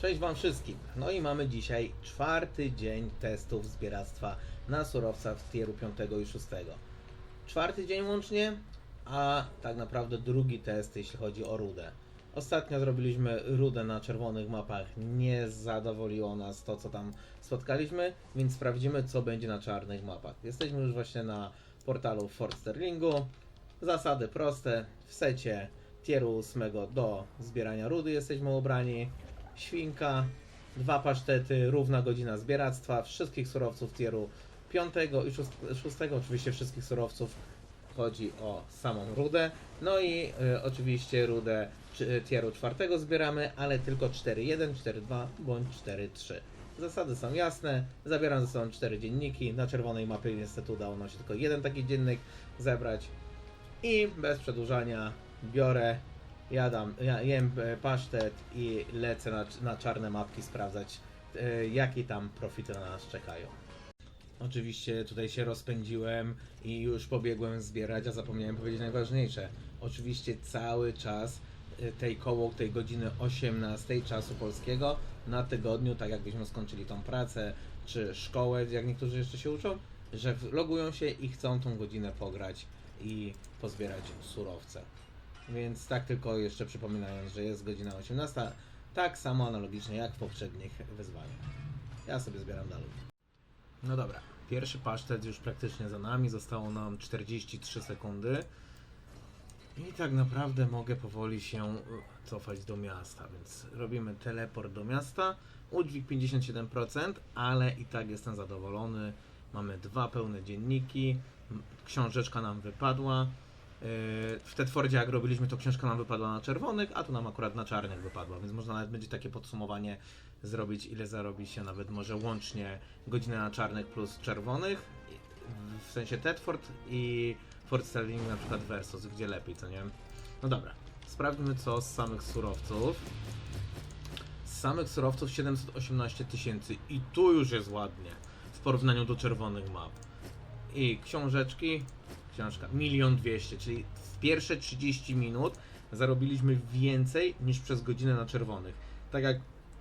Cześć Wam wszystkim. No i mamy dzisiaj czwarty dzień testów zbieractwa na surowca w tieru 5 i 6. Czwarty dzień łącznie, a tak naprawdę drugi test, jeśli chodzi o rudę. Ostatnio zrobiliśmy rudę na czerwonych mapach. Nie zadowoliło nas to, co tam spotkaliśmy, więc sprawdzimy, co będzie na czarnych mapach. Jesteśmy już właśnie na portalu Fort Sterlingu. Zasady proste. W secie tieru 8 do zbierania rudy jesteśmy ubrani. Świnka, dwa pasztety, równa godzina zbieractwa, wszystkich surowców tieru 5 i 6, oczywiście wszystkich surowców chodzi o samą rudę. No i y, oczywiście rudę czy- tieru 4 zbieramy, ale tylko 4.1, 4.2 bądź 4.3. Zasady są jasne, zabieram ze sobą 4 dzienniki, na czerwonej mapie niestety udało nam się tylko jeden taki dziennik zebrać i bez przedłużania biorę, jadam, ja, jem e, pasztet i lecę na, na czarne mapki sprawdzać e, jakie tam profity na nas czekają. Oczywiście tutaj się rozpędziłem i już pobiegłem zbierać, a zapomniałem powiedzieć najważniejsze. Oczywiście cały czas y, tej koło tej godziny 18 czasu polskiego na tygodniu, tak jakbyśmy skończyli tą pracę czy szkołę, jak niektórzy jeszcze się uczą, że logują się i chcą tą godzinę pograć i pozbierać surowce. Więc tak tylko jeszcze przypominając, że jest godzina 18, tak samo analogicznie jak w poprzednich wyzwaniach. Ja sobie zbieram dalej. No dobra, pierwszy pasztet już praktycznie za nami, zostało nam 43 sekundy. I tak naprawdę mogę powoli się y, cofać do miasta, więc robimy teleport do miasta. Udźwig 57%, ale i tak jestem zadowolony. Mamy dwa pełne dzienniki, książeczka nam wypadła. Yy, W Tetfordzie jak robiliśmy to książka nam wypadła na czerwonych, a tu nam akurat na czarnych wypadła, więc można nawet będzie takie podsumowanie zrobić ile zarobi się nawet może łącznie godzinę na czarnych plus czerwonych, w sensie Tetford i Fort Sterling na przykład Versus, gdzie lepiej, co nie? No dobra, sprawdźmy co z samych surowców. Z samych surowców 718 tysięcy i tu już jest ładnie w porównaniu do czerwonych map. I książeczki, książka, milion dwieście, czyli w pierwsze 30 minut zarobiliśmy więcej niż przez godzinę na czerwonych. Tak jak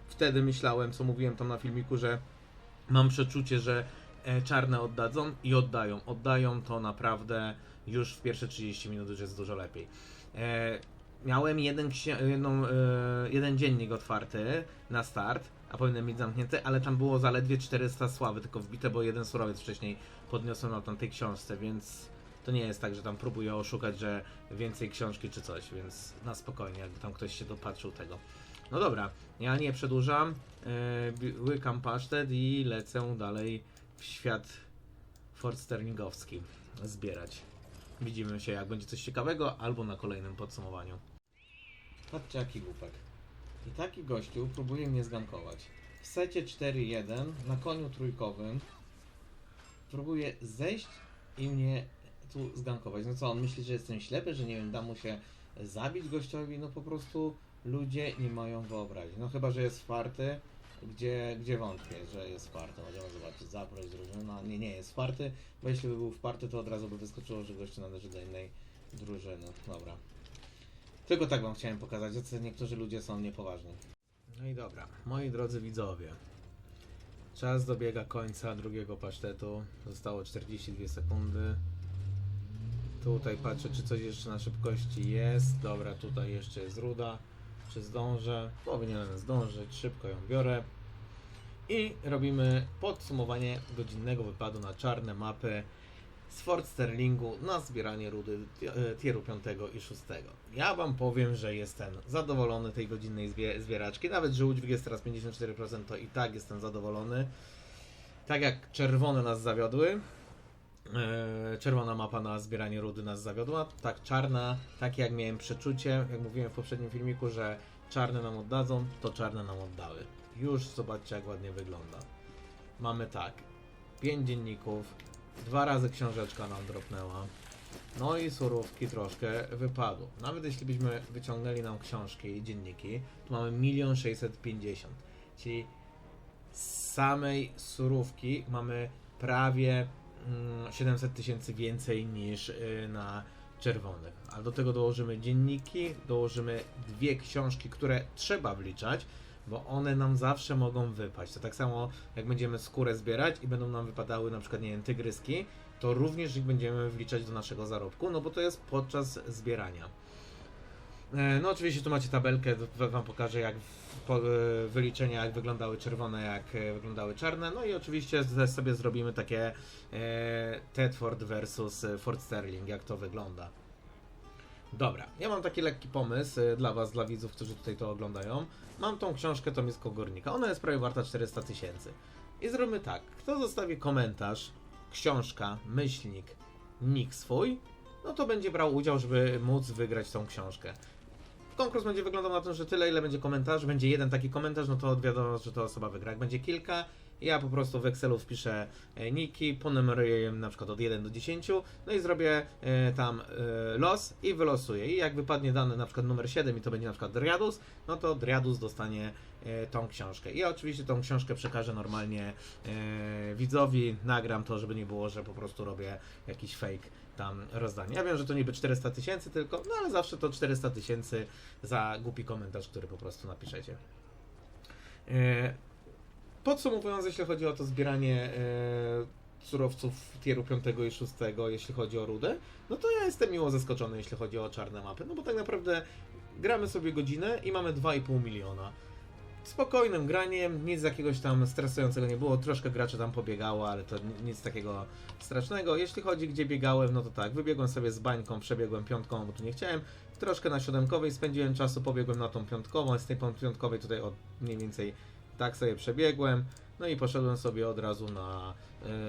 wtedy myślałem, co mówiłem tam na filmiku, że mam przeczucie, że e, czarne oddadzą i oddają. Oddają to naprawdę już w pierwsze 30 minut już jest dużo lepiej. E, miałem jeden, jedną, e, jeden dziennik otwarty na start, a powinienem mieć zamknięty, ale tam było zaledwie 400 sławy, tylko wbite, bo jeden surowiec wcześniej podniosłem na tamtej książce, więc to nie jest tak, że tam próbuję oszukać, że więcej książki czy coś, więc na spokojnie, jakby tam ktoś się dopatrzył tego. No dobra, ja nie przedłużam, bi- łykam pasztet i lecę dalej w świat Fort Sterlingowski zbierać. Widzimy się, jak będzie coś ciekawego, albo na kolejnym podsumowaniu. Patrzcie, jaki głupek. I taki gościu próbuje mnie zgankować. W secie 4-1, na koniu trójkowym, próbuje zejść i mnie tu zgankować. No co, on myśli, że jestem ślepy, że nie wiem, da mu się zabić gościowi? No po prostu ludzie nie mają wyobraźni. No chyba, że jest farty, gdzie, gdzie wątpię, że jest farty. Możemy zobaczyć, zaproś drużyna. Nie, nie jest farty, bo jeśli by był wparty, to od razu by wyskoczyło, że gościu należy do innej drużyny. Dobra. Tylko tak wam chciałem pokazać, że niektórzy ludzie są niepoważni. No i dobra, moi drodzy widzowie. Czas dobiega końca drugiego pasztetu. Zostało 42 sekundy. Tutaj patrzę, czy coś jeszcze na szybkości jest. Dobra, tutaj jeszcze jest ruda. Czy zdążę? Powinienem zdążyć. Szybko ją biorę. I robimy podsumowanie godzinnego wypadu na czarne mapy z Fort Sterlingu na zbieranie rudy e, tieru 5 i 6. Ja wam powiem, że jestem zadowolony tej godzinnej zbie- zbieraczki. Nawet, że udźwig jest teraz 54%, to i tak jestem zadowolony. Tak jak czerwone nas zawiodły, czerwona mapa na zbieranie rudy nas zawiodła, tak czarna, tak jak miałem przeczucie, jak mówiłem w poprzednim filmiku, że czarne nam oddadzą, to czarne nam oddały. Już zobaczcie jak ładnie wygląda. Mamy tak, 5 dzienników, dwa razy książeczka nam dropnęła, no i surówki troszkę wypadło. Nawet jeśli byśmy wyciągnęli nam książki i dzienniki, to mamy 1 650 czyli z samej surówki mamy prawie 700 tysięcy więcej niż y, na czerwonych. A do tego dołożymy dzienniki, dołożymy dwie książki, które trzeba wliczać, bo one nam zawsze mogą wypaść. To tak samo jak będziemy skórę zbierać i będą nam wypadały na przykład, nie wiem, tygryski, to również ich będziemy wliczać do naszego zarobku, no bo to jest podczas zbierania. E, No oczywiście tu macie tabelkę, wam pokażę jak e, wyliczenia jak wyglądały czerwone, jak e, wyglądały czarne, no i oczywiście sobie zrobimy takie Tedford versus Fort Sterling, jak to wygląda. Dobra, ja mam taki lekki pomysł dla was, dla widzów, którzy tutaj to oglądają. Mam tą książkę Tomisko Górnika, ona jest prawie warta 400 tysięcy. I zróbmy tak, kto zostawi komentarz, książka, myślnik, nick swój, no to będzie brał udział, żeby móc wygrać tą książkę. Konkurs będzie wyglądał na to, że tyle, ile będzie komentarzy. Będzie jeden taki komentarz, no to wiadomo, że to osoba wygra. Jak będzie kilka, ja po prostu w Excelu wpiszę e, niki, ponumeruję je na przykład od 1 do 10, no i zrobię e, tam e, los i wylosuję. I jak wypadnie dany na przykład numer 7 i to będzie na przykład Driadus, no to Driadus dostanie tą książkę. I ja oczywiście tą książkę przekażę normalnie widzowi, nagram to, żeby nie było, że po prostu robię jakiś fake tam rozdanie. Ja wiem, że to niby 400 tysięcy tylko, no ale zawsze to 400 tysięcy za głupi komentarz, który po prostu napiszecie. Podsumowując, jeśli chodzi o to zbieranie e, surowców tieru 5 i 6, jeśli chodzi o rudę, no to ja jestem miło zaskoczony, jeśli chodzi o czarne mapy, no bo tak naprawdę gramy sobie godzinę i mamy 2,5 miliona. Spokojnym graniem, nic jakiegoś tam stresującego nie było, troszkę graczy tam pobiegało, ale to ni- nic takiego strasznego. Jeśli chodzi gdzie biegałem, no to tak, wybiegłem sobie z bańką, przebiegłem piątką, bo tu nie chciałem, troszkę na siódemkowej spędziłem czasu, pobiegłem na tą piątkową, z tej piątkowej tutaj od mniej więcej tak sobie przebiegłem, no i poszedłem sobie od razu na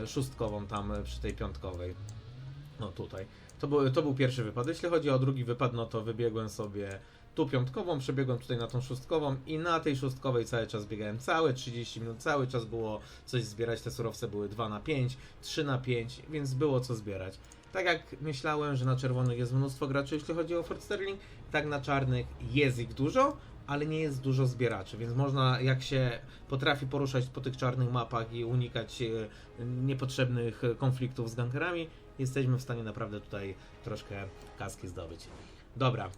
e, szóstkową tam e, przy tej piątkowej. No tutaj. To był, to był pierwszy wypad. Jeśli chodzi o drugi wypad, no to wybiegłem sobie tu piątkową, przebiegłem tutaj na tą szóstkową i na tej szóstkowej cały czas biegałem całe 30 minut, cały czas było coś zbierać, te surowce były 2 na 5, 3 na 5, więc było co zbierać. Tak jak myślałem, że na czerwonych jest mnóstwo graczy, jeśli chodzi o Fort Sterling, tak na czarnych jest ich dużo, ale nie jest dużo zbieraczy, więc można, jak się potrafi poruszać po tych czarnych mapach i unikać e, niepotrzebnych e, konfliktów z gankerami, jesteśmy w stanie naprawdę tutaj troszkę kaski zdobyć. Dobra.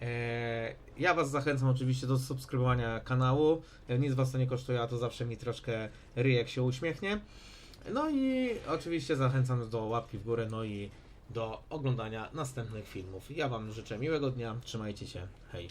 Eee, ja Was zachęcam oczywiście do subskrybowania kanału. E, Nic Was to nie kosztuje, a to zawsze mi troszkę ryjek się uśmiechnie. No i oczywiście zachęcam do łapki w górę, no i do oglądania następnych filmów. Ja Wam życzę miłego dnia, trzymajcie się, hej.